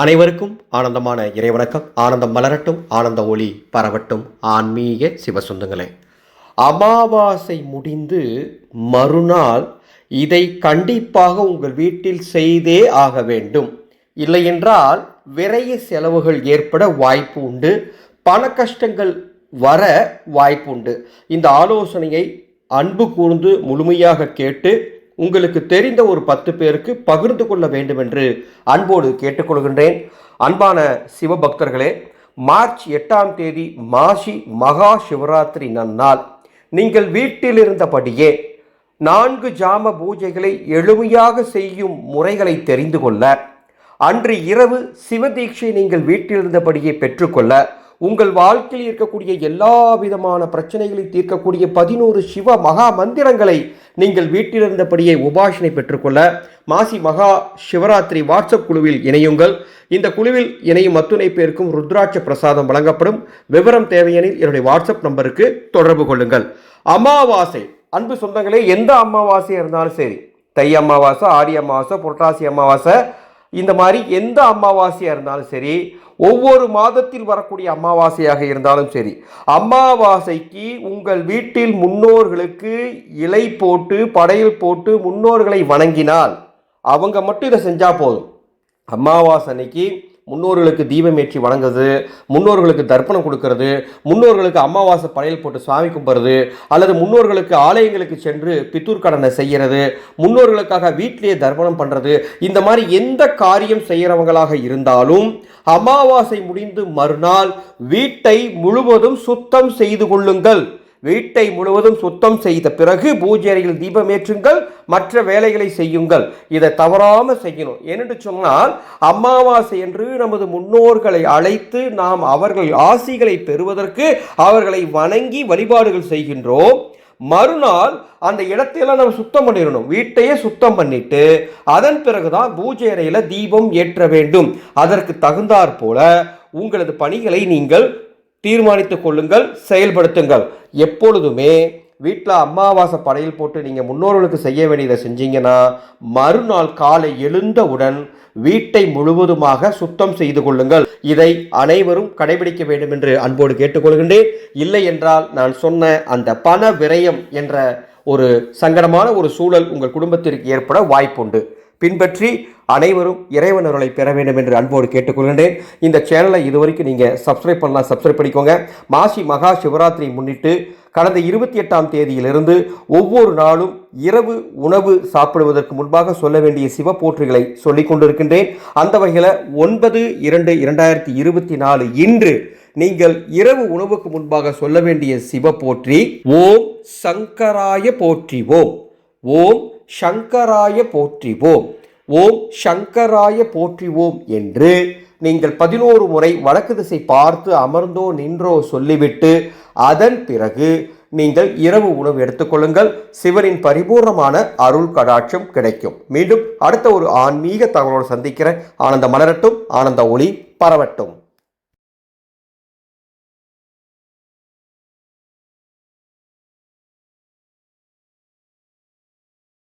அனைவருக்கும் ஆனந்தமான இறைவணக்கம். ஆனந்தம் மலரட்டும் ஆனந்த ஒளி பரவட்டும். ஆன்மீக சிவசுந்தங்களே அமாவாசை முடிந்து மறுநாள் இதை கண்டிப்பாக உங்கள் வீட்டில் செய்தே ஆக வேண்டும். இல்லையென்றால் விரைய செலவுகள் ஏற்பட வாய்ப்பு உண்டு. பண கஷ்டங்கள் வர வாய்ப்பு உண்டு. இந்த ஆலோசனையை அன்பு கூர்ந்து முழுமையாக கேட்டு உங்களுக்கு தெரிந்த ஒரு பத்து பேருக்கு பகிர்ந்து கொள்ள வேண்டும் என்று அன்போடு கேட்டுக்கொள்கின்றேன். அன்பான சிவபக்தர்களே மார்ச் எட்டாம் தேதி மாசி மகா சிவராத்திரி நன்னாள். நீங்கள் வீட்டில் இருந்தபடியே நான்கு ஜாம பூஜைகளை எளிமையாக செய்யும் முறைகளை தெரிந்து கொள்ள அன்று இரவு சிவதீட்சை நீங்கள் வீட்டில் இருந்தபடியே பெற்றுக்கொள்ள உங்கள் வாழ்க்கையில் இருக்கக்கூடிய எல்லா விதமான பிரச்சனைகளை தீர்க்கக்கூடிய பதினோரு சிவ மகா மந்திரங்களை நீங்கள் வீட்டில் இருந்தபடியே உபாசனை பெற்றுக்கொள்ள மாசி மகா சிவராத்திரி வாட்ஸ்அப் குழுவில் இணையுங்கள். இந்த குழுவில் இணையும் அத்துணை பேருக்கும் ருத்ராட்ச பிரசாதம் வழங்கப்படும். விவரம் தேவையெனில் என்னுடைய வாட்ஸ்அப் நம்பருக்கு தொடர்பு கொள்ளுங்கள். அமாவாசை. அன்பு சொந்தங்களே எந்த அமாவாசையாக இருந்தாலும் சரி. தை அமாவாசை ஆடி அமாவாசை புரட்டாசி அமாவாசை இந்த மாதிரி எந்த அமாவாசையாக இருந்தாலும் சரி ஒவ்வொரு மாதத்தில் வரக்கூடிய அமாவாசையாக இருந்தாலும் சரி அமாவாசைக்கு உங்கள் வீட்டில் முன்னோர்களுக்கு இலை போட்டு படையல் போட்டு முன்னோர்களை வணங்கினால் அவங்க மட்டும் இதை செஞ்சால் போதும். அமாவாசை அன்னைக்கு முன்னோர்களுக்கு தீபம் ஏற்றி வணங்குறது முன்னோர்களுக்கு தர்ப்பணம் கொடுக்கறது முன்னோர்களுக்கு அமாவாசை படையல் போட்டு சுவாமி கும்பிட்றது அல்லது முன்னோர்களுக்கு ஆலயங்களுக்கு சென்று பித்தூர் கடனை செய்கிறது முன்னோர்களுக்காக வீட்டிலேயே தர்ப்பணம் பண்ணுறது இந்த மாதிரி எந்த காரியம் செய்கிறவங்களாக இருந்தாலும் அமாவாசை முடிந்து மறுநாள் வீட்டை முழுவதும் சுத்தம் செய்து கொள்ளுங்கள். வீட்டை முழுவதும் சுத்தம் செய்த பிறகு பூஜை அறையில் தீபம் ஏற்றுங்கள் மற்ற வேலைகளை செய்யுங்கள். இதை தவறாமல் செய்யணும். ஏனென்று சொன்னால் அமாவாசை என்று நமது முன்னோர்களை அழைத்து நாம் அவர்கள் ஆசிகளை பெறுவதற்கு அவர்களை வணங்கி வழிபாடுகள் செய்கின்றோம். மறுநாள் அந்த இடத்தையெல்லாம் நம்ம சுத்தம் பண்ணிடணும். வீட்டையே சுத்தம் பண்ணிட்டு அதன் பிறகுதான் பூஜை அறையில் தீபம் ஏற்ற வேண்டும். அதற்கு தகுந்தாற் போல உங்களது பணிகளை நீங்கள் தீர்மானித்துக் கொள்ளுங்கள் செயல்படுத்துங்கள். எப்பொழுதுமே வீட்டில் அமாவாசை படையல் போட்டு நீங்கள் முன்னோர்களுக்கு செய்ய வேண்டியதை செஞ்சீங்கன்னா மறுநாள் காலை எழுந்தவுடன் வீட்டை முழுவதுமாக சுத்தம் செய்து கொள்ளுங்கள். இதை அனைவரும் கடைபிடிக்க வேண்டும் என்று அன்போடு கேட்டுக்கொள்கின்றேன். இல்லை என்றால் நான் சொன்ன அந்த பண விரயம் என்ற ஒரு சங்கடமான ஒரு சூழல் உங்கள் குடும்பத்திற்கு ஏற்பட வாய்ப்புண்டு. பின்பற்றி அனைவரும் இறைவன் அருளை பெற வேண்டும் என்று அன்போடு கேட்டுக்கொள்கின்றேன். இந்த சேனலை இதுவரைக்கும் நீங்கள் சப்ஸ்கிரைப் பண்ணலாம் சப்ஸ்கிரைப் பண்ணிக்கோங்க. மாசி மகா சிவராத்திரி முன்னிட்டு கடந்த இருபத்தி எட்டாம் தேதியிலிருந்து ஒவ்வொரு நாளும் இரவு உணவு சாப்பிடுவதற்கு முன்பாக சொல்ல வேண்டிய சிவ போற்றுகளை சொல்லிக் கொண்டிருக்கின்றேன். அந்த வகையில் ஒன்பது இரண்டு இரண்டாயிரத்தி இருபத்தி நாலு இன்று நீங்கள் இரவு உணவுக்கு முன்பாக சொல்ல வேண்டிய சிவ போற்றி ஓம் சங்கராய போற்றி ஓம். ஓம் சங்கராய போற்றிவோம். ஓம் சங்கராய போற்றிவோம் என்று நீங்கள் பதினோரு முறை வடக்கு திசை பார்த்து அமர்ந்தோ நின்றோ சொல்லிவிட்டு அதன் பிறகு நீங்கள் இரவு உணவு எடுத்துக்கொள்ளுங்கள் சிவனின் பரிபூர்ணமான அருள் கடாட்சம் கிடைக்கும். மீண்டும் அடுத்த ஒரு ஆன்மீக தகவலோடு சந்திக்கிறேன். ஆனந்த மலரட்டும் ஆனந்த ஒளி பரவட்டும்.